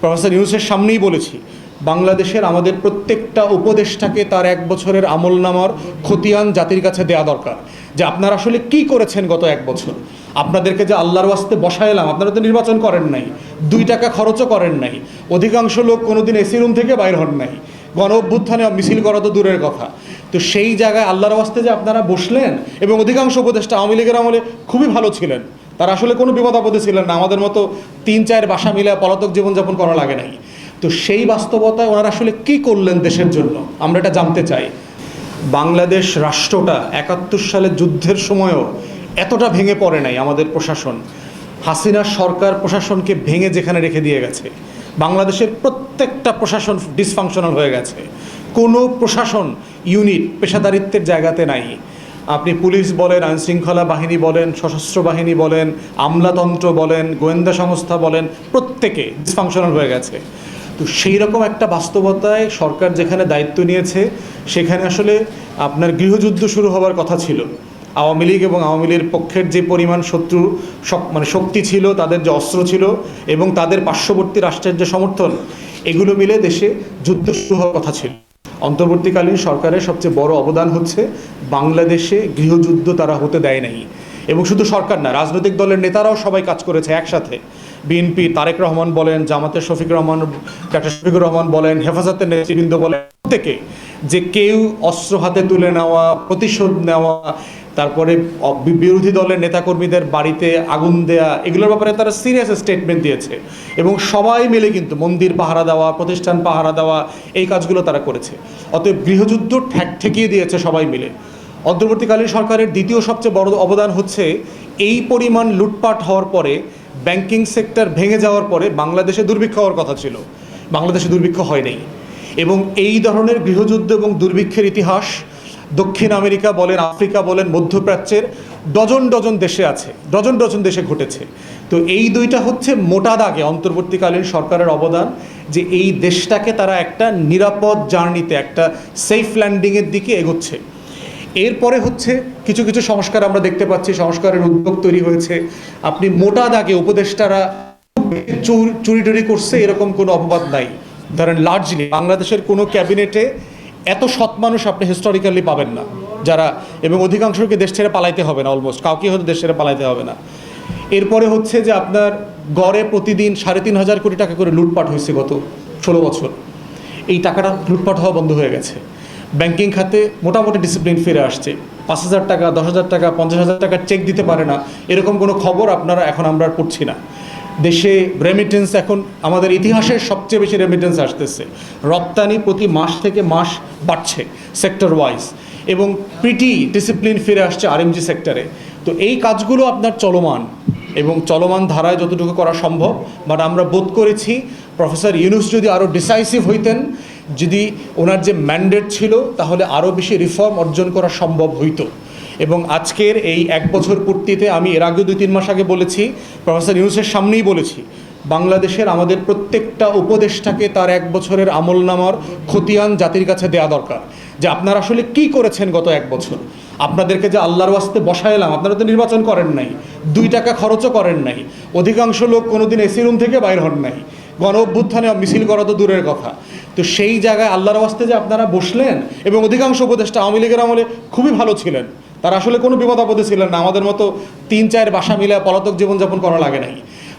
Professor ইউনুসের সামনেই বলেছি, বাংলাদেশের আমাদের প্রত্যেকটা উপদেশটাকে তার এক বছরের আমল নামার খতিয়ান জাতির কাছে দেয়া দরকার। যে আপনারা আসলে কি করেছেন গত এক বছর? আপনাদেরকে যে আল্লাহর ওয়াস্তে বসাইলাম, আপনারা তো নির্বাচন করেন নাই, দুই টাকা খরচও করেন নাই, অধিকাংশ লোক কোনোদিন এসি রুম থেকে বাইর হন নাই। গণ অভ্যুত্থানে মিছিল করা তো দূরের কথা। তো সেই জায়গায় আল্লাহর ওয়াস্তে যে আপনারা বসলেন, এবং অধিকাংশ উপদেষ্টা আওয়ামী লীগের আমলে খুবই ভালো ছিলেন। তারা আসলে কোনো বিপদ আপদে ছিলেন না। আমাদের মতো তিন, চার বাসা মিলে পলাতক জীবনযাপন করা লাগে নাই। তো সেই বাস্তবতায় ওনারা আসলে কি করলেন দেশের জন্য? আমরা এটা জানতে চাই। বাংলাদেশ রাষ্ট্রটা একাত্তর সালের যুদ্ধের সময়ও এতটা ভেঙে পড়ে নাই আমাদের প্রশাসন। হাসিনার সরকার প্রশাসনকে ভেঙে যেখানে রেখে দিয়ে গেছে। বাংলাদেশের প্রত্যেকটা প্রশাসন ডিসফাংশনাল হয়ে গেছে। কোনো প্রশাসন ইউনিট পেশাদারিত্বের জায়গাতে নাই। আপনি পুলিশ বলেন, আইনশৃঙ্খলা বাহিনী বলেন, সশস্ত্র বাহিনী বলেন, আমলাতন্ত্র বলেন, গোয়েন্দা সংস্থা বলেন, প্রত্যেকে ডিসফাংশনাল হয়ে গেছে। তো সেই রকম একটা বাস্তবতায় সরকার যেখানে দায়িত্ব নিয়েছে, সেখানে আসলে আপনার গৃহযুদ্ধ শুরু হওয়ার কথা ছিল। আওয়ামী লীগ এবং আওয়ামী লীগের পক্ষের যে পরিমাণ শত্রু মানে শক্তি ছিল, তাদের যে অস্ত্র ছিল এবং তাদের পার্শ্ববর্তী রাষ্ট্রের যে সমর্থন, এগুলো মিলে দেশে যুদ্ধ শুরু হওয়ার কথা ছিল। অন্তর্বর্তীকালীন সরকারের সবচেয়ে বড় অবদান হচ্ছে বাংলাদেশে গৃহযুদ্ধ তারা হতে দেয় নাই। এবং শুধু সরকার না, রাজনৈতিক দলের নেতারাও সবাই কাজ করেছে একসাথে। বিএনপি তারেক রহমান বলেন, জামাতের শফিক রহমান, ডাক্তার শফিকুর রহমান বলেন, হেফাজতের নেতৃবৃন্দ বলেন, প্রত্যেকে যে কেউ অস্ত্র হাতে তুলে নেওয়া, প্রতিশোধ নেওয়া তারপরে বিরোধী দলের নেতাকর্মীদের বাড়িতে আগুন দেয়া, এগুলোর ব্যাপারে তারা সিরিয়াস স্টেটমেন্ট দিয়েছে। এবং সবাই মিলে কিন্তু মন্দির পাহারা দেওয়া, প্রতিষ্ঠান পাহারা দেওয়া, এই কাজগুলো তারা করেছে। অতএব গৃহযুদ্ধ ঠেক ঠেকিয়ে দিয়েছে সবাই মিলে। অন্তর্বর্তীকালীন সরকারের দ্বিতীয় সবচেয়ে বড় অবদান হচ্ছে এই পরিমাণ লুটপাট হওয়ার পরে ব্যাংকিং সেক্টর ভেঙে যাওয়ার পরে বাংলাদেশে দুর্ভিক্ষ হওয়ার কথা ছিল। বাংলাদেশে দুর্ভিক্ষ হয় নাই। এবং এই ধরনের গৃহযুদ্ধ এবং দুর্ভিক্ষের ইতিহাস দক্ষিণ আমেরিকা বলেন, আফ্রিকা বলেন, মধ্যপ্রাচ্যের ডজন ডজন দেশে আছে, ডজন ডজন দেশে ঘটেছে। তো এই দুইটা হচ্ছে মোটা দাগে অন্তর্বর্তীকালীন সরকারের অবদান যে এই দেশটাকে তারা একটা নিরাপদ জার্নিতে, একটা সেফ ল্যান্ডিংয়ের দিকে এগোচ্ছে। এরপরে হচ্ছে কিছু কিছু সংস্কার আমরা দেখতে পাচ্ছি। সংস্কারের উদ্যোগ তৈরি হয়েছে। আপনি মোটা দাগে উপদেষ্টারা চুর- টুরি করছে, এরকম কোনো অপবাদ নাই। ধরেন লার্জলি বাংলাদেশের কোনো ক্যাবিনেটে এত সৎ মানুষ আপনি হিস্টোরিক্যালি পাবেন না। যারা, এবং অধিকাংশকে দেশ ছেড়ে পালাইতে হবে না অলমোস্ট কাউকে হয়তো দেশ ছেড়ে পালাইতে হবে না। এরপরে হচ্ছে যে আপনার গড়ে প্রতিদিন সাড়ে তিন হাজার কোটি টাকা করে লুটপাট হয়েছে গত ষোলো বছর। এই টাকাটা লুটপাট হওয়া বন্ধ হয়ে গেছে। ব্যাংকিং খাতে মোটামুটি ডিসিপ্লিন ফিরে আসছে। পাঁচ হাজার টাকা, দশ হাজার টাকা, পঞ্চাশ হাজার টাকার চেক দিতে পারে না। এরকম কোনো খবর আপনারা এখন আমরা পড়ছি না। দেশে রেমিটেন্স এখন আমাদের ইতিহাসের সবচেয়ে বেশি রেমিটেন্স আসতেছে। রপ্তানি প্রতি মাস থেকে মাস বাড়ছে সেক্টর ওয়াইজ এবং প্রিটি ডিসিপ্লিন ফিরে আসছে আরএমজি সেক্টরে তো এই কাজগুলো আপনার চলমান এবং চলমান ধারায় যতটুকু করা সম্ভব বাট আমরা বোধ করেছি প্রফেসর ইউনুস যদি আরও ডিসাইসিভ হইতেন, যদি ওনার যে ম্যান্ডেট ছিল, তাহলে আরও বেশি রিফর্ম অর্জন করা সম্ভব হইতো। এবং আজকের এই এক বছর পূর্তিতে আমি এর আগে দুই তিন মাস আগে বলেছি, প্রফেসর ইউনুসের সামনেই বলেছি, বাংলাদেশের আমাদের প্রত্যেকটা উপদেশটাকে তার এক বছরের আমল নামার খতিয়ান জাতির কাছে দেয়া দরকার। যে আপনারা আসলে কি করেছেন গত এক বছর? আপনাদেরকে যে আল্লাহর ওয়াস্তে বসাইলাম আপনারা তো নির্বাচন করেন নাই, দুই টাকা খরচও করেন নাই, অধিকাংশ লোক কোনোদিন এসি রুম থেকে বাইর হন নাই। গণ অভ্যুত্থানে মিছিল করা তো দূরের কথা। তো সেই জায়গায় আল্লাহর ওয়াস্তে যে আপনারা বসলেন, এবং অধিকাংশ উপদেষ্টা আওয়ামী লীগের আমলে খুবই ভালো ছিলেন। তারা আসলে কোনো বিপদ আপদে ছিলেন না। আমাদের মতো তিন, চার বাসা মিলে পলাতক জীবনযাপন করা লাগে নাই।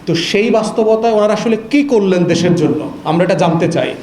তো সেই বাস্তবতায় ওনারা আসলে কি করলেন দেশের জন্য? আমরা এটা জানতে চাই।